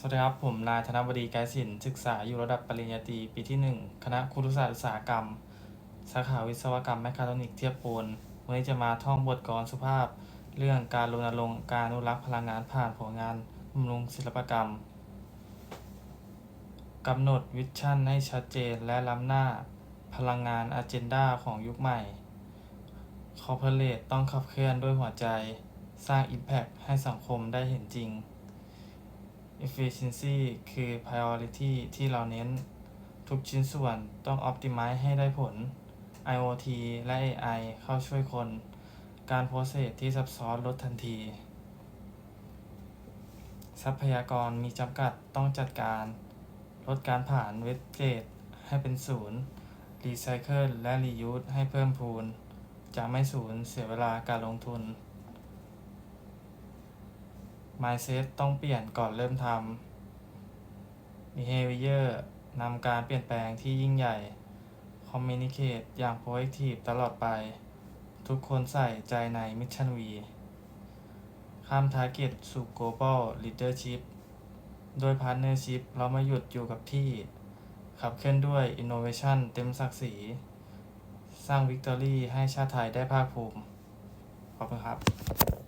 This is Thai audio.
สวัสดีครับ ผมนายธนบดีไกรศิลป์ศึกษาอยู่ระดับปริญญาตรีปีที่ 1 คณะครุศาสตร์อุตสาหกรรม สาขาวิศวกรรมแมคคาทรอนิกเทียบปูนวันนี้จะมาท่องบทกลสุภาพ เรื่องการรณรงค์การอนุรักษ์พลังงานผ่านผลงานบำรุงศิลปกรรมกำหนดวิชั่นให้ชัดเจนและล้ำหน้าพลังงานอ g e n d a ของยุคใหม่คอร์ปอเรทต้องขับเคลื่อนด้วยหัวใจ สร้าง Impact ให้สังคมได้เห็นจริง Efficiency คือ Priority ที่เราเน้น ทุกชิ้นส่วนต้อง Optimize ให้ได้ผล IoT และ AI เข้าช่วยคน การโปรเซสที่ซับซ้อนลดทันที ทรัพยากรมีจำกัดต้องจัดการ ลดการผ่านเวสเกตให้เป็นศูนย์รีไซเคิลและรียูสให้เพิ่มพูน จะไม่สูญเสียเวลาการลงทุน Mindset ต้องเปลี่ยนก่อนเริ่มทำ Behavior นำการเปลี่ยนแปลงที่ยิ่งใหญ่ Communicate อย่าง Proactive ตลอดไป ทุกคนใส่ใจใน Mission V ข้าม Target สู่ Global Leadership โดย Partnership เราไม่หยุดอยู่กับที่ ขับเคลื่อนด้วย Innovation เต็มศักดิ์ศรี สร้าง Victory ให้ชาติไทยได้ภาคภูมิ ขอบคุณครับ